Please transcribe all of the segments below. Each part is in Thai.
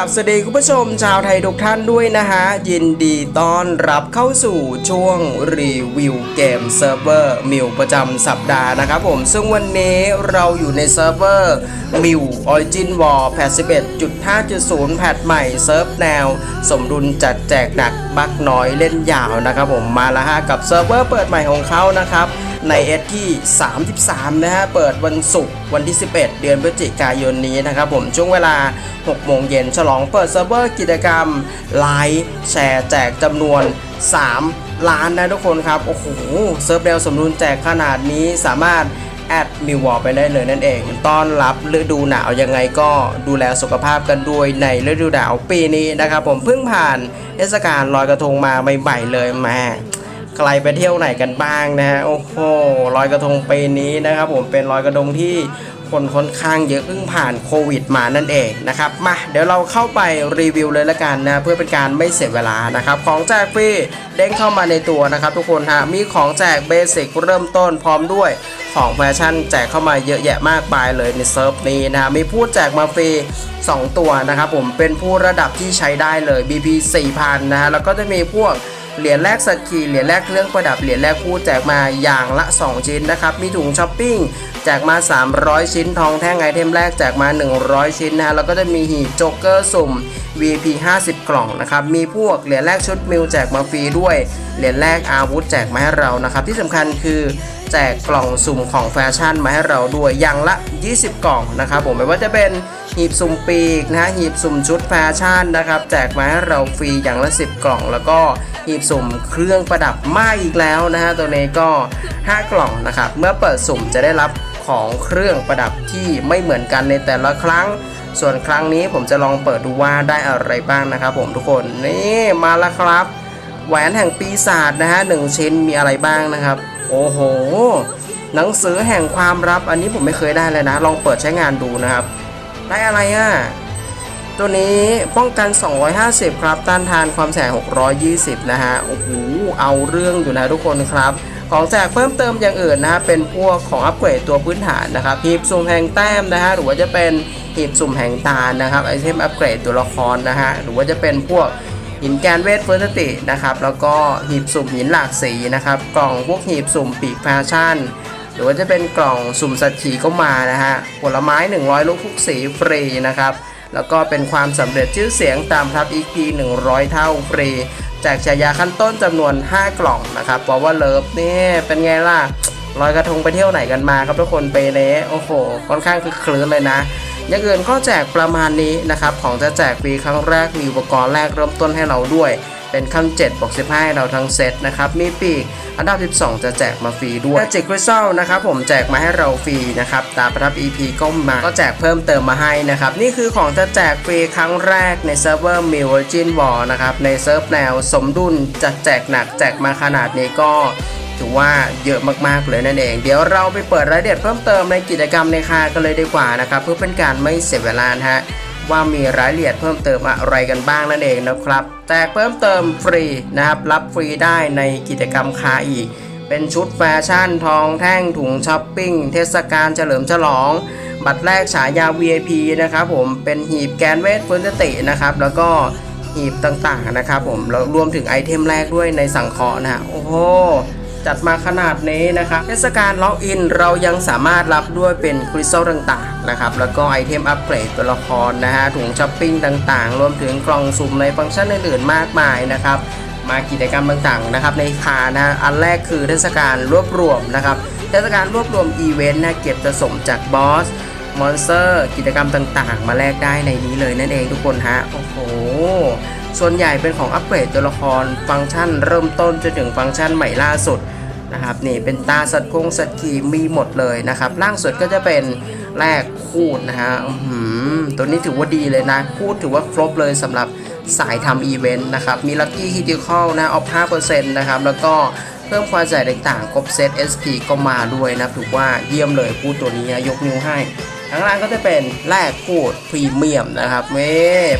ราบสวัสดีคุณผู้ชมชาวไทยทุกท่านด้วยนะฮะ ยินดีต้อนรับเข้าสู่ช่วงรีวิวเกมเซิร์ฟเวอร์มิวประจำสัปดาห์นะครับผม ซึ่งวันนี้เราอยู่ในเซิร์ฟเวอร์มิวออริจินวอลแพท11.5.0 แพทใหม่เซิร์ฟแนว สมดุลจัดแจกหนักบักน้อยเล่นยาวนะครับผมมาแล้วฮะกับเซิร์ฟเวอร์เปิดใหม่ของเขานะครับ ในเอสที่ 33 นะฮะ เปิดวันศุกร์วันที่ 11 เดือนพฤศจิกายนนี้นะครับผมช่วงเวลา 6 โมงเย็นฉลองเปิดเซิร์ฟเวอร์กิจกรรม ไลค์แชร์แจกจำนวน 3 ล้านนะทุกคนครับ โอ้โห เซิร์ฟเดลสมดุลแจกขนาดนี้สามารถแอดมิวอลไปได้เลยนั่นเอง ต้อนรับฤดูหนาวยังไงก็ดูแลสุขภาพกันด้วยในฤดูหนาวปีนี้นะครับผมเพิ่งผ่านเทศกาลลอยกระทงมาใหม่ๆเลยแม่ ใครไปเที่ยวไหนกันบ้างนะฮะโอ้โหลอยกระทงปีนี้นะครับ ผมเป็นลอยกระทงที่คนค่อนข้างเยอะเพิ่งผ่านโควิดมานั่นเองนะครับมาเดี๋ยวเราเข้าไปรีวิวเลยละกันนะเพื่อเป็นการไม่เสียเวลานะครับของแจกฟรีเด้งเข้ามาในตัวนะครับทุกคนฮะมีของแจกเบสิกเริ่มต้นพร้อมด้วยของแฟชั่นแจกเข้ามาเยอะแยะมากมายเลยในเซิร์ฟนี้นะฮะมีผู้แจกมาฟรี2 ตัวนะครับผมเป็นผู้ระดับที่ใช้ได้เลย BP 4000นะฮะแล้วก็จะมีพวก เหรียญแรกสกีเหรียญแรกเครื่องประดับเหรียญแรกคู่แจกมาอย่างละ 2 ชิ้นนะครับ มีถุงช้อปปิ้งแจกมา 300 ชิ้นทองแท่งไอเทมแรกแจกมา 100 ชิ้นนะฮะแล้วก็จะมีหีบโจ๊กเกอร์สุ่ม VP 50 กล่องนะครับมีพวกเหรียญแรกชุดมิวแจกมาฟรีด้วยเหรียญแรกอาวุธแจกมาให้เรานะครับที่สำคัญคือ แจกกล่องสุ่มของแฟชั่นมาให้เราด้วยอย่างละ 20 กล่องนะครับผมไม่ว่าจะเป็นหีบสุ่มปีกนะฮะหีบสุ่มชุดแฟชั่นนะครับแจกมาให้เราฟรีอย่างละ 10 กล่อง แล้วก็หีบสุ่มเครื่องประดับมาอีกแล้วนะฮะตัวนี้ก็ 5 กล่องนะครับเมื่อเปิดสุ่มจะได้รับของเครื่องประดับที่ไม่เหมือนกันในแต่ละครั้ง ส่วนครั้งนี้ผมจะลองเปิดดูว่าได้อะไรบ้างนะครับผมทุกคนนี่มาแล้วครับ แหวนแห่งปีศาจนะฮะหนึ่งชิ้นมีอะไรบ้างนะครับ โอ้โห หนังสือแห่งความลับ อันนี้ผมไม่เคยได้เลยนะ ลองเปิดใช้งานดูนะครับ ได้อะไรอะ ตัวนี้ป้องกัน 250 ครับ ต้านทานความแสง 620 นะฮะ โอ้โห เอาเรื่องอยู่นะทุกคนครับ ของแจกเพิ่มเติมอย่างอื่นนะฮะ เป็นพวกของอัปเกรดตัวพื้นฐานนะครับหีบสุ่มแห่งแต้มนะฮะ หรือว่าจะเป็นหีบสุ่มแห่งตาลนะครับ ไอเทมอัปเกรดตัวละครนะฮะ หรือว่าจะเป็นพวก หินแกนเวทเฟิร์สตินะครับ แล้วก็หีบสุ่มหินหลากสีนะครับ กล่องพวกหีบสุ่มปีกแฟชั่น หรือว่าจะเป็นกล่องสุ่มสัตว์ขี่ก็มานะฮะ ผลไม้ 100 ลูกทุกสีฟรีนะครับ แล้วก็เป็นความสำเร็จชื่อเสียงตามทับ EP 100 เท่าฟรีแจกฉายาขั้นต้นจำนวน 5 กล่องนะครับบอกว่าเลิฟนี่เป็นไงล่ะลอยกระทงไปเที่ยวไหนกันมาครับทุกคนไปเนี้โอ้โห ค่อนข้างคือคลื้นเลยนะ อย่างอื่นก็แจกประมาณนี้นะครับ ของจะแจกฟรีครั้งแรกมีอุปกรณ์แรกเริ่มต้นให้เราด้วย เป็นขั้น7บวก15ให้เราทั้งเซตนะครับ มีปีกอันดับ 12 จะแจกมาฟรีด้วยจิกคริสตัลนะครับผมแจกมาให้เราฟรีนะครับ ตาประทับ EP ก็มา ก็แจกเพิ่มเติมมาให้นะครับ นี่คือของจะแจกฟรีครั้งแรกในเซิร์ฟเวอร์ m i l g i n War นะครับ ในเซิร์ฟแนวสมดุลจะแจกหนักแจกมาขนาดนี้ก็ ถือว่าเยอะมากๆเลยนั่นเอง เดี๋ยวเราไปเปิดรายละเอียดเพิ่มเติมในกิจกรรมในคากันเลยดีกว่านะครับเพื่อเป็นการไม่เสียเวลาฮะว่ามีรายละเอียดเพิ่มเติมอะไรกันบ้างนั่นเองนะครับแจกเพิ่มเติมฟรีนะครับ รับฟรีได้ในกิจกรรมคาอีก เป็นชุดแฟชั่นทองแท่งถุงช้อปปิ้ง เทศกาลเฉลิมฉลอง บัตรแรกฉายา VIP นะครับผมเป็นหีบแกนเวทฟื้นสตินะครับ แล้วก็หีบต่างๆนะครับผมแล้วรวมถึงไอเทมแรกด้วยในสังเคราะห์นะฮะโอ้โห จัดมาขนาดนี้นะครับเทศกาลล็อกอินเรายังสามารถรับด้วยเป็นคริสตัลต่างๆนะครับแล้วก็ไอเทมอัปเกรดตัวละครนะฮะถุงช้อปปิ้งต่างๆ รวมถึงกล่องสุ่มในฟังก์ชันอื่นๆมากมายนะครับมากิจกรรมต่างๆนะครับในคานะอันแรกคือเทศกาลรวบรวมนะครับเทศกาลรวบรวมอีเวนต์นะเก็บจะสมจากบอสมอนสเตอร์ กิจกรรมต่างๆ มาแลกได้ในนี้เลยนั่นเองทุกคนฮะโอ้โห ส่วนใหญ่เป็นของอัปเกรดตัวละครฟังก์ชันเริ่มต้นจนถึงฟังก์ชันใหม่ล่าสุดนะครับนี่เป็นตาสัตว์คงสัตว์ขี่มีหมดเลยนะครับล่างสุดก็จะเป็นแรกคูดนะฮะหือตัวนี้ถือว่าดีเลยนะ คูดถือว่าครบเลยสำหรับสายทำอีเวนต์นะครับ มีลัคกี้ฮิติคอลนะออฟ5%นะครับ แล้วก็เพิ่มความใส่ต่างๆครบเซต SP ก็มาด้วยนะถือว่าเยี่ยมเลยพูดตัวนี้นะยกนิ้วให้ ข้างล่างก็จะเป็นแรกพูดพรีเมียมนะครับเว้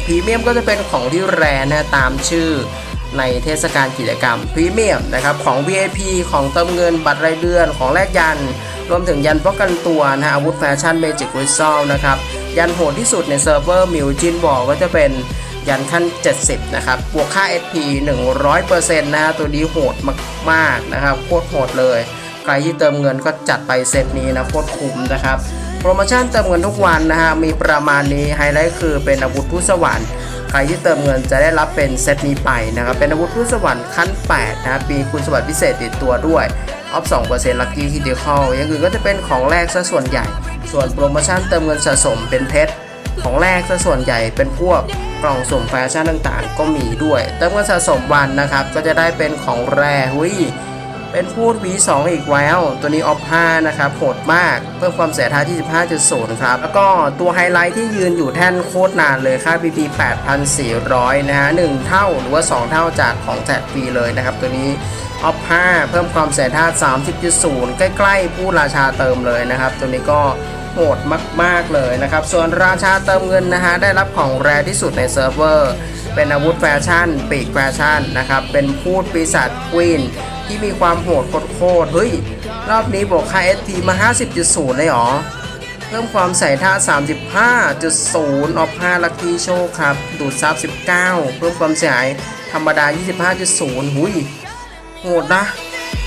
พรีเมียมก็จะเป็นของที่แรนะตามชื่อในเทศกาลกิจกรรมพรีเมียมนะครับของ VIP ของเติมเงินบัตรรายเดือนของแลกยัน รวมถึงยันป้องกันตัวนะฮะอาวุธแฟชั่นเมจิกวิซอลนะครับ ยันโหดที่สุดในเซิร์ฟเวอร์มิวจินบอกก็จะเป็นยันขั้น 70 นะครับ บวกค่า SP 100%นะฮะตัวนี้โหดมากๆนะครับ โคตรโหดเลย ใครที่เติมเงินก็จัดไปเซตนี้นะ โคตรคุ้มนะครับ โปรโมชั่นเติมเงินทุกวันนะฮะ มีประมาณนี้ไฮไลท์คือเป็นอาวุธผู้สวรรค์ใครที่เติมเงินจะได้รับเป็นเซตนี้ไปนะครับ เป็นอาวุธผู้สวรรค์ขั้น 8 นะครับมีคุณสมบัติพิเศษติดตัวด้วยออฟ2%ลัคกี้ฮิติคอลอย่างอื่นก็จะเป็นของแรกซะส่วนใหญ่ ส่วนโปรโมชั่นเติมเงินสะสมเป็นเพชรของแรกซะส่วนใหญ่เป็นพวกกล่องสุ่มแฟชั่นต่างๆ ก็มีด้วย เติมเงินสะสมวันนะครับ ก็จะได้เป็นของแรหุย เป็นพูด V2 อีกแล้วตัวนี้ออฟ5นะครับโหดมาก เพิ่มความเสียท้าที่ 15.0 ครับ แล้วก็ตัวไฮไลท์ที่ยืนอยู่แท่นโคตรนานเลยค่า BP 8,400 นะฮะ 1 เท่าหรือว่า 2 เท่าจากของแจกฟรีเลยนะครับ ตัวนี้ออฟ5เพิ่มความเสียท้า30.0 ใกล้ๆผู้ราชาเติมเลยนะครับ ตัวนี้ก็โหดมาก ๆ เลยนะครับ ส่วนราชาเติมเงินนะฮะ ได้รับของแรที่สุดในเซิร์ฟเวอร์ เป็นอาวุธแฟชั่น ปีกแฟชั่นนะครับ เป็นพูดปีศาจควีน ที่มีความโหดโคตรเฮ้ย รอบนี้บวกค่า ST มา 50.0 เลยเหรอ เพิ่มความใส่ท่า 35.0 ออฟ5ลัคกี้โชคครับ ดูดซับ 19 เพิ่มความเสียหายธรรมดา 25.0 หุยโหดนะ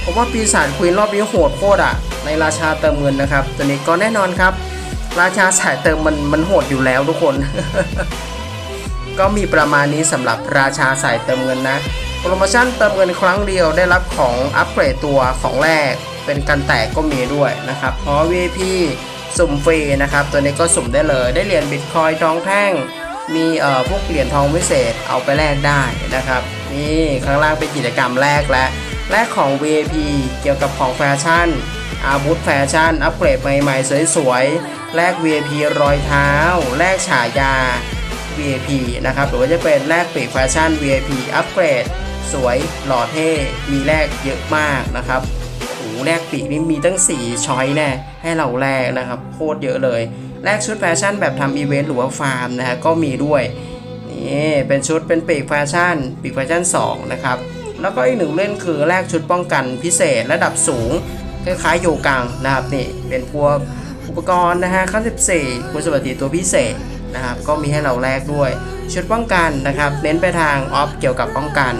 ผมว่าปีศาจควีนรอบนี้โหดโคตรอะในราชาเติมเงินนะครับ ตัวนี้ก็แน่นอนครับ ราชาสายเติมมันมันโหดอยู่แล้วทุกคน ก็มีประมาณนี้สำหรับราชาสายเติมเงินนะ โปรโมชั่นเติมเงินครั้งเดียวได้รับของอัปเกรดตัวของแรก เป็นกันแตกก็มีด้วยนะครับเพราะ VIP สุ่มฟรีนะครับ ตัวนี้ก็สุ่มได้เลยได้เหรียญบิตคอยทองแท่ง มีเอ่อพวกเหรียญทองวิเศษเอาไปแลกได้นะครับ นี่ข้างล่างเป็นกิจกรรมแรกและแลกของ VIP เกี่ยวกับของแฟชั่น อาวุธแฟชั่น อัปเกรดใหม่ๆ สวยๆแลก VIP รอยเท้าแลกฉายา VIP นะครับหรือว่าจะเป็นแลกปีกแฟชั่น VIP อัปเกรด สวยหล่อเท่ มีแลกเยอะมากนะครับโอ้แลกปีกนี่มีตั้ง 4 ช้อยแน่ ให้เราแลกนะครับ โคตรเยอะเลย แลกชุดแฟชั่นแบบทำอีเวนต์หรือว่าฟาร์มนะฮะก็มีด้วย นี่เป็นชุดเป็นปีกแฟชั่น ปีกแฟชั่น 2 นะครับ แล้วก็อีกหนึ่งเล่นคือแลกชุดป้องกันพิเศษระดับสูงคล้ายๆโยกังนะครับนี่เป็นพวกอุปกรณ์นะฮะขั้น14คุณสวัสดิตัวพิเศษนะครับก็มีให้เราแลกด้วย ชุดป้องกันนะครับ เน้นไปทางออฟเกี่ยวกับป้องกัน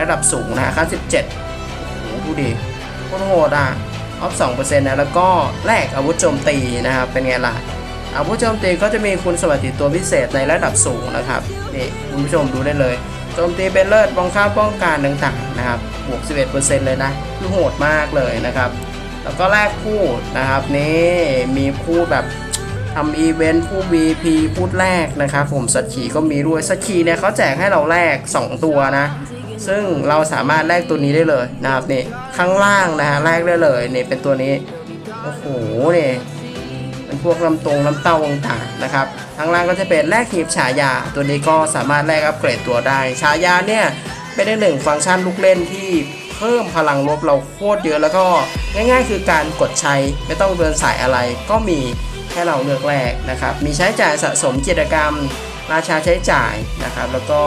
ระดับสูงนะขั้น17โอ้โหดูดิโคตรโหดอะออฟ2%นะแล้วก็แลกอาวุธโจมตีนะครับเป็นไงล่ะอาวุธโจมตีก็จะมีคุณสวัสดิตัวพิเศษในระดับสูงนะครับนี่คุณผู้ชมดูได้เลยโจมตีเป็นเลิศป้องข้ามป้องกันต่างๆนะครับบวก 11%เลยนะคือโหดมากเลยนะครับ แล้วก็แลกคู่นะครับนี่มีคู่แบบทำอีเวนต์คู่ VP พูดแรกนะครับผมสัตว์ขี่ก็มีด้วยสัตว์ขี่เนี่ยเขาแจกให้เราแลก2 ตัวนะ ซึ่งเราสามารถแลกตัวนี้ได้เลยนะครับนี่ข้างล่างนะฮะแลกได้เลยนี่เป็นตัวนี้โอ้โหนี่เป็นพวกลำตรงลำเต้าต่างๆนะครับทางล่างก็จะเป็นแลกหีบฉายา ตัวนี้ก็สามารถแลกอัปเกรดตัวได้ฉายาเนี่ยเป็นได้หนึ่งฟังก์ชันลูกเล่นที่เพิ่มพลังลบเราโคตรเยอะแล้วก็ง่ายๆ คือการกดใช้ไม่ต้องเดินสายอะไร ก็มีให้เราเลือกแลกนะครับ มีใช้จ่ายสะสมกิจกรรม ราชาใช้จ่ายนะครับ แล้วก็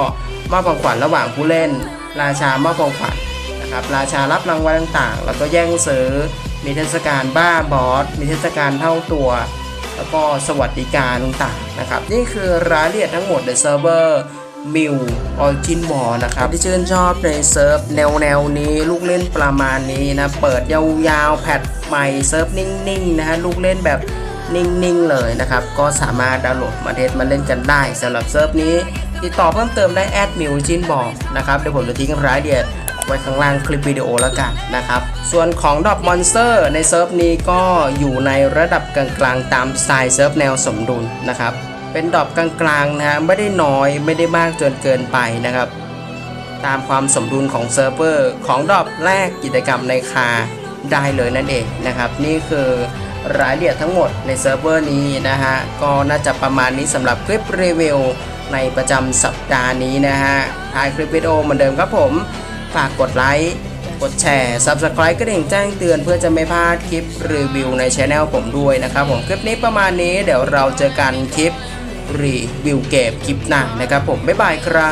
มอบของขวัญระหว่างผู้เล่น ราชามอบของขวัญนะครับ ราชารับรางวัลต่างๆ แล้วก็แย่งซื้อ มีเทศกาลบ้าบอส มีเทศกาลเท่าตัว แล้วก็สวัสดิการต่างๆนะครับ นี่คือรายละเอียดทั้งหมดในเซิร์ฟเวอร์มิวออริจินบอนะครับ ที่ชื่นชอบในเซิร์ฟแนวแนวนี้ลูกเล่นประมาณนี้นะ เปิดยาวๆ แพทใหม่เซิร์ฟนิ่งๆนะฮะลูกเล่นแบบนิ่งๆเลยนะครับ ก็สามารถดาวน์โหลดมาเทสมาเล่นกันได้สำหรับเซิร์ฟนี้ ติดต่อเพิ่มเติมได้แอดมิวจินบอกนะครับเดี๋ยวผมจะทิ้งรายละเอียดไว้ข้างล่างคลิปวิดีโอแล้วกันนะครับ ส่วนของดอกมอนสเตอร์ในเซิร์ฟนี้ก็อยู่ในระดับกลางๆตามสไตล์เซิร์ฟแนวสมดุลนะครับ เป็นดอกกลางๆนะฮะไม่ได้น้อยไม่ได้มากจนเกินไปนะครับ ตามความสมดุลของเซิร์ฟเวอร์ของดอกแรกกิจกรรมในคาได้เลยนั่นเองนะครับ นี่คือรายละเอียดทั้งหมดในเซิร์ฟเวอร์นี้นะฮะก็น่าจะประมาณนี้สำหรับคลิปรีวิว ในประจำสัปดาห์นี้นะฮะท้ายคลิปวิดีโอเหมือนเดิมครับผม ฝากกดไลค์ กดแชร์ Subscribe กระดิ่งแจ้งเตือนเพื่อจะไม่พลาดคลิปรีวิวในช anel ผมด้วยนะครับผม คลิปนี้ประมาณนี้เดี๋ยวเราเจอกันคลิปรีวิวเกมคลิปหน้านะครับผม บ๊ายบายครับ